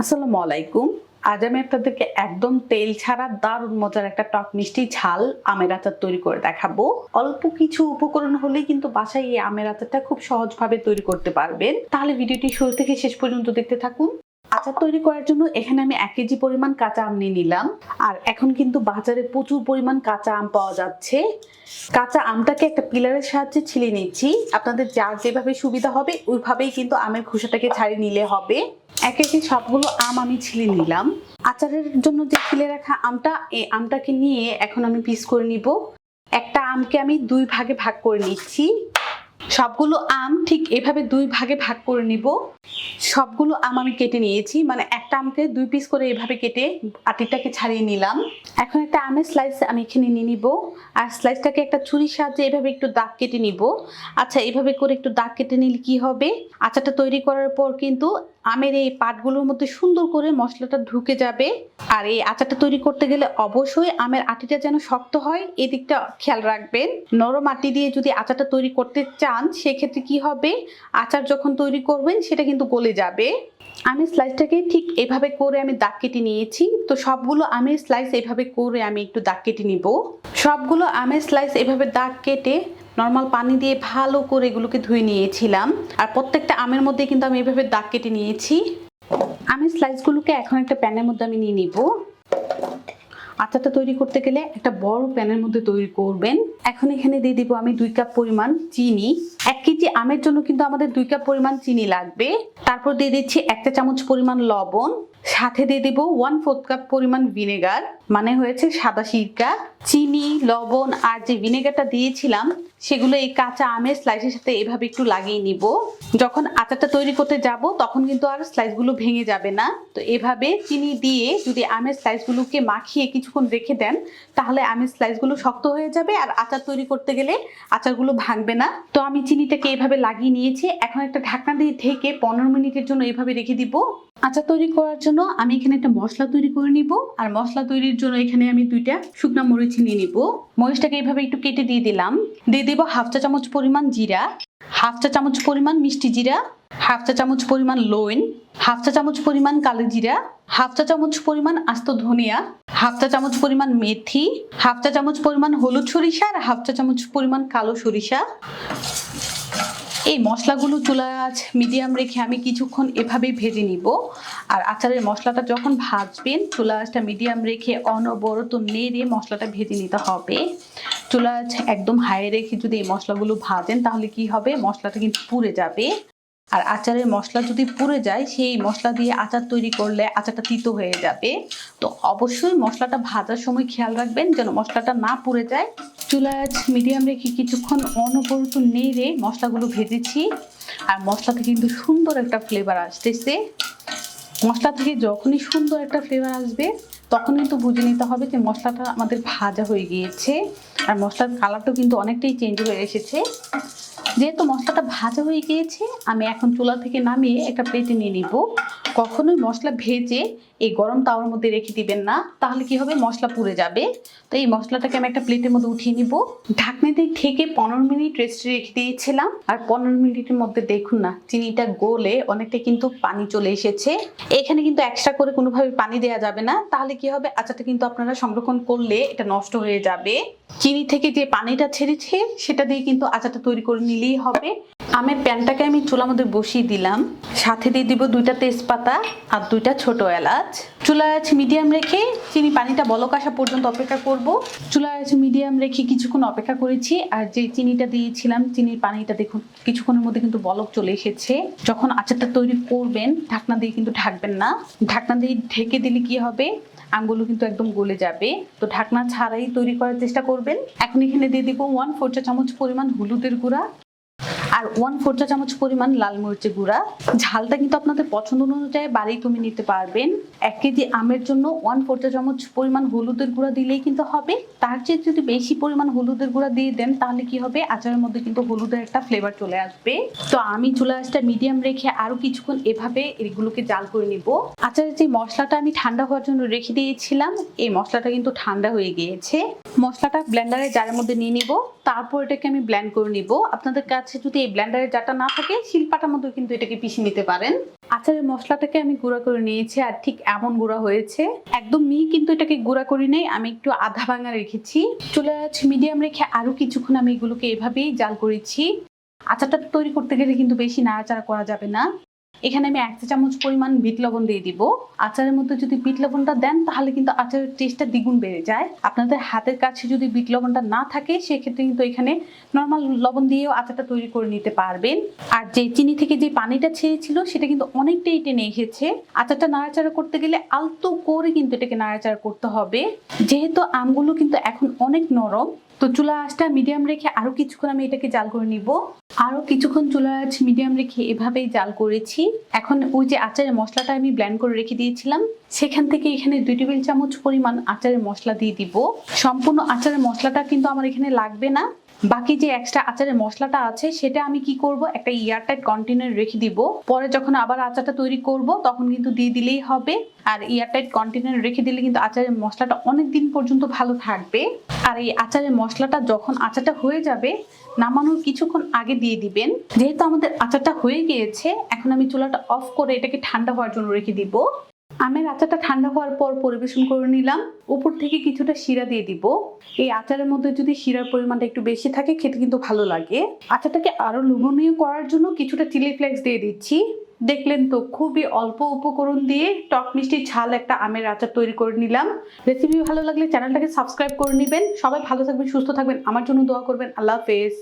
আসসালামু আলাইকুম। আজ আমি আপনাদেরকে একদম তেল ছাড়া দারুণ মজার একটা টক মিষ্টি ঝাল আমের আচার তৈরি করে দেখাবো। অল্প কিছু উপকরণ হলেই কিন্তু বাসায় এই আমের আচারটা খুব সহজভাবে তৈরি করতে পারবেন। তাহলে ভিডিওটি শুরু থেকে শেষ পর্যন্ত দেখতে থাকুন। আচার তৈরি করার জন্য এখানে আমি এক কেজি পরিমাণ কাঁচা আম নিয়ে নিলাম। আর এখন কিন্তু বাজারে প্রচুর পরিমাণ কাঁচা আম পাওয়া যাচ্ছে। কাঁচা আমটাকে একটা পিলারের সাহায্যে ছিলে নিচ্ছি। আপনাদের যার যেভাবে সুবিধা হবে, ওইভাবেই কিন্তু আমের খোসাটাকে ছাড়িয়ে নিলে হবে। এক একে সবগুলো আম আমি ছিলে নিলাম। আচারের জন্য যে ছিলে রাখা আমটা এই আমটাকে নিয়ে এখন আমি পিস করে নিব। একটা আমকে আমি দুই ভাগে ভাগ করে নিচ্ছি। সবগুলো আম ঠিক এভাবে দুই ভাগে ভাগ করে নিব। সবগুলো আম আমি কেটে নিয়েছি মানে একটা আমকে দুই পিস করে এভাবে কেটে আটিটাকে ছাড়িয়ে নিলাম। এখন একটা আমের স্লাইস আমি এখানে নিয়ে নিব, আর স্লাইসটাকে একটা ছুরির সাহায্যে এভাবে একটু দাগ কেটে নিব। আচ্ছা এভাবে করে একটু দাগ কেটে নিলে কি হবে? আচারটা তৈরি করার পর কিন্তু আমের এই পাটগুলোর মধ্যে সুন্দর করে মশলাটা ঢুকে যাবে। আর এই আচারটা তৈরি করতে গেলে অবশ্যই আমের আটিটা যেন শক্ত হয়, এদিকটা খেয়াল রাখবেন। নরম আটি দিয়ে যদি আচারটা তৈরি করতে চান, সেক্ষেত্রে কি হবে? আচার যখন তৈরি করবেন, সেটা কিন্তু গলে যাবে। আমি স্লাইসটাকে ঠিক এভাবে করে আমি দাগ কেটে নিয়েছি। তো সবগুলো আমের স্লাইস এভাবে করে আমি একটু দাগ কেটে নিব। সবগুলো আমের স্লাইস এভাবে দাগ কেটে নর্মাল পানি দিয়ে ভালো করে এগুলোকে ধুয়ে নিয়েছিলাম। আর প্রত্যেকটা আমের মধ্যে কিন্তু আমি এভাবে দাগ কেটে নিয়েছি। আমি স্লাইসগুলোকে এখন একটা প্যানের মধ্যে আমি নিয়ে নিব। আচারটা তৈরি করতে গেলে একটা বড় প্যানের মধ্যে তৈরি করবেন। এখন এখানে দিয়ে দিব আমি দুই কাপ পরিমাণ চিনি। এক কেজি আমের জন্য কিন্তু আমাদের দুই কাপ পরিমাণ চিনি লাগবে। তারপর দিয়ে দিচ্ছি একটা চামচ পরিমাণ লবণ। সাথে দিয়ে দিব ওয়ান ফোর্থ কাপ পরিমাণ ভিনেগার মানে হয়েছে সাদা সিরকা, চিনি, লবণ আর যে ভিনেগারটা দিয়েছিলাম, সেগুলো এই কাঁচা আমের স্লাইসের সাথে এভাবে একটু লাগিয়ে নিব। যখন আচারটা তৈরি করতে যাব, তখন কিন্তু আর স্লাইসগুলো ভেঙে যাবে না। তো এভাবে চিনি দিয়ে যদি আমের স্লাইসগুলোকে মাখিয়ে কিছুক্ষণ রেখে দেন, তাহলে আমের স্লাইসগুলো শক্ত হয়ে যাবে আর আচার তৈরি করতে গেলে আচারগুলো ভাঙবে না। তো আমি চিনিটাকে এভাবে লাগিয়ে নিয়েছি। এখন একটা ঢাকনা দিয়ে ঢেকে পনেরো মিনিটের জন্য এভাবে রেখে দিব। আচার তৈরি করার জন্য আমি এখানে একটা মশলা তৈরি করে নিব। আর মশলা তৈরির জন্য এখানে আমি দুইটা শুকনা মরিচ নিয়ে নিব। মরিচটাকে এইভাবে একটু কেটে দিয়ে দিলাম। দিয়ে দেবো হাফ চা চামচ পরিমাণ জিরা, হাফ চা চামচ পরিমাণ মিষ্টি জিরা, হাফ চা চামচ পরিমাণ লোইন হাফ চা চামচ পরিমাণ কালো জিরা, হাফ চা চামচ পরিমাণ আস্ত ধনিয়া, হাফ চা চামচ পরিমাণ মেথি, হাফ চা চামচ পরিমাণ হলুদ সরিষা, আর হাফ চা চামচ পরিমাণ কালো সরিষা। এই মশলাগুলো চুলা আজ মিডিয়াম রেখে আমি কিছুক্ষণ এভাবেই ভেজে নিব। আর আচারের মশলাটা যখন ভাজবেন, চুলা আঁচটা মিডিয়াম রেখে অনবরত নেড়ে মশলাটা ভেজে নিতে হবে। চুলা আঁচ একদম হাই রেখে যদি এই মশলাগুলো ভাজেন, তাহলে কি হবে? মশলাটা কিন্তু পুড়ে যাবে। আর আচারের মশলা যদি পুড়ে যায়, সেই মশলা দিয়ে আচার তৈরি করলে আচারটা তিতো হয়ে যাবে। তো অবশ্যই মশলাটা ভাজার সময় খেয়াল রাখবেন যেন মশলাটা না পুড়ে যায়। চুলা আজ মিডিয়াম রেখে কিছুক্ষণ অনবরত নেড়ে মশলাগুলো ভেজেছি। আর মশলাতে কিন্তু সুন্দর একটা ফ্লেভার আসতেছে। মশলা থেকে যখনই সুন্দর একটা ফ্লেভার আসবে তখন কিন্তু বুঝে নিতে হবে যে মশলাটা আমাদের ভাজা হয়ে গিয়েছে। আর মশলার কালারটাও কিন্তু অনেকটাই চেঞ্জ হয়ে এসেছে। যেহেতু মশলাটা ভাজা হয়ে গিয়েছে, আমি এখন চুলা থেকে নামিয়ে একটা প্লেটে নিয়ে নিব। কখনোই মশলা ভেজে এই গরম তাওয়ার মধ্যে রেখে দিবেন না, তাহলে কি হবে? মশলা পুড়ে যাবে। তো এই মশলাটাকে আমি একটা প্লেটের মধ্যে উঠিয়ে নিব। ঢাকনিতে ঢেকে পনেরো মিনিট রেস্টে রেখে দিয়েছিলাম। আর পনেরো মিনিটের মধ্যে দেখুন না, চিনিটা গলে অনেকটা কিন্তু পানি চলে এসেছে। এখানে কিন্তু এক্সট্রা করে কোনোভাবে পানি দেওয়া যাবে না। তাহলে কি হবে? আচারটা কিন্তু আপনারা সংরক্ষণ করলে এটা নষ্ট হয়ে যাবে। চিনি থেকে যে পানিটা ছেড়েছে, সেটা দিয়ে কিন্তু আচারটা তৈরি করে নিলেই হবে। আমের প্যানটাকে আমি চুলার মধ্যে বসিয়ে দিলাম। সাথে দিয়ে দিব দুইটা তেজপাতা আর দুইটা ছোট এলাচ। চুলা আছে মিডিয়াম রেখে চিনি পানিটা বলক আসা পর্যন্ত অপেক্ষা করব। চুলা আছে মিডিয়াম রেখে কিছুক্ষণ অপেক্ষা করেছি আর যে চিনিটা দিয়েছিলাম, চিনির পানিটা দেখুন, কিছুক্ষণের মধ্যে কিন্তু বলক চলে এসেছে। যখন আচারটা তৈরি করবেন, ঢাকনা দিয়ে কিন্তু ঢাকবেন না। ঢাকনা দিয়ে ঢেকে দিলে কি হবে? আমগুলো কিন্তু একদম গলে যাবে। তো ঢাকনা ছাড়াই তৈরি করার চেষ্টা করবেন। এখন এখানে দিয়ে দিব ওয়ান ফোর চা চামচ পরিমাণ হলুদের গুঁড়া। আর ওয়ান ফোর চা চামচ পরিমাণ লাল মরিচের গুঁড়া। ঝালটা কিন্তু আপনাদের পছন্দ অনুযায়ী বাড়িয়ে তুমি নিতে পারবেন। এক কেজি আমের জন্য ওয়ান ফোর চা চামচ পরিমাণ হলুদের গুঁড়া দিলেই কিন্তু হবে। তার চেয়ে যদি বেশি পরিমাণ হলুদের গুঁড়া দিয়ে দেন, তাহলে কি হবে? আচারের মধ্যে কিন্তু হলুদের একটা ফ্লেভার চলে আসবে। তো আমি চুলা আঁচটা মিডিয়াম রেখে আরও কিছুক্ষণ এভাবে এগুলোকে জাল করে নিব। আচারের যে মশলাটা আমি ঠান্ডা হওয়ার জন্য রেখে দিয়েছিলাম, এই মশলাটা কিন্তু ঠান্ডা হয়ে গিয়েছে। মশলাটা ব্লেন্ডারে জারের মধ্যে নিয়ে নিব। তারপর এটাকে আমি ব্লেন্ড করে নিব। আপনাদের কাছে যদি এই ব্লেন্ডারের জারটা না থাকে, শিলপাটার মধ্যে কিন্তু এটাকে পিষে নিতে পারেন। আচারের মশলাটাকে আমি গুঁড়া করে নিয়েছি, আর ঠিক এমন গুঁড়া হয়েছে। একদম মিহি কিন্তু এটাকে গুঁড়া করি নেই, আমি একটু আধা ভাঙা রেখেছি। চলে মিডিয়াম রেখে আরও কিছুক্ষণ আমি এগুলোকে এভাবেই জাল করেছি। আচারটা তৈরি করতে গেলে কিন্তু বেশি নাড়াচাড়া করা যাবে না। এখানে আমি এক চা চামচ পরিমাণ বিট লবণ দিয়ে দিব। আচারের মধ্যে যদি বিট লবণটা দেন, তাহলে কিন্তু আচারের টেস্টটা দ্বিগুণ বেড়ে যায়। আপনাদের হাতের কাছে যদি বিট লবণটা না থাকে, সেক্ষেত্রে কিন্তু এখানে নর্মাল লবণ দিয়েও আচারটা তৈরি করে নিতে পারবেন। আর যে চিনি থেকে যে পানিটা ছেড়েছিল, সেটা কিন্তু অনেকটাই টেনে এসেছে। আচারটা নাড়াচাড়া করতে গেলে আলতো করে কিন্তু এটাকে নাড়াচাড়া করতে হবে। যেহেতু আমগুলো কিন্তু এখন অনেক নরম, তো চুলা আঁচটা মিডিয়াম রেখে আরও কিছুক্ষণ আমি এটাকে জাল করে নিব। আরও কিছুক্ষণ চুলা আঁচ মিডিয়াম রেখে এভাবেই জাল করেছি। এখন ওই যে আচারের মশলাটা আমি ব্ল্যান্ড করে রেখে দিয়েছিলাম। সেখান থেকে এখানে দুই টেবিল চামচ পরিমাণ আচারের মশলা দিয়ে দিব। সম্পূর্ণ আচারের মশলাটা কিন্তু আমার এখানে লাগবে না। বাকি যে এক্সট্রা আচারের মশলাটা আছে, সেটা আমি কি করব? একটা এয়ারটাইট কন্টেনার রেখে দিব। পরে যখন আবার আচারটা তৈরি করব, তখন কিন্তু দিয়ে দিলেই হবে। আর এয়ারটাইট কন্টেনার রেখে দিলে কিন্তু আচারের মশলাটা অনেক দিন পর্যন্ত ভালো থাকবে। আর এই আচারের মশলাটা যখন আচারটা হয়ে যাবে, নামানোর কিছুক্ষণ আগে দিয়ে দিবেন। যেহেতু আমাদের আচারটা হয়ে গিয়েছে, এখন আমি চুলাটা অফ করে এটাকে ঠান্ডা হওয়ার জন্য রেখে দিব। আমের আচারটা ঠান্ডা হওয়ার পর পরিবেশন করে নিলাম। উপর থেকে কিছুটা শিরা দিয়ে দিব। এই আচারের মধ্যে যদি শিরার পরিমাণটা একটু বেশি থাকে, খেতে কিন্তু ভালো লাগে। আচারটাকে আরও লোভনীয় করার জন্য কিছুটা চিলি ফ্লেক্স দিয়ে দিচ্ছি। দেখলেন তো, খুবই অল্প উপকরণ দিয়ে টক মিষ্টি ঝাল একটা আমের আচার তৈরি করে নিলাম। রেসিপি ভালো লাগলে চ্যানেলটাকে সাবস্ক্রাইব করে নেবেন। সবাই ভালো থাকবেন, সুস্থ থাকবেন। আমার জন্য দোয়া করবেন। আল্লাহ হাফেজ।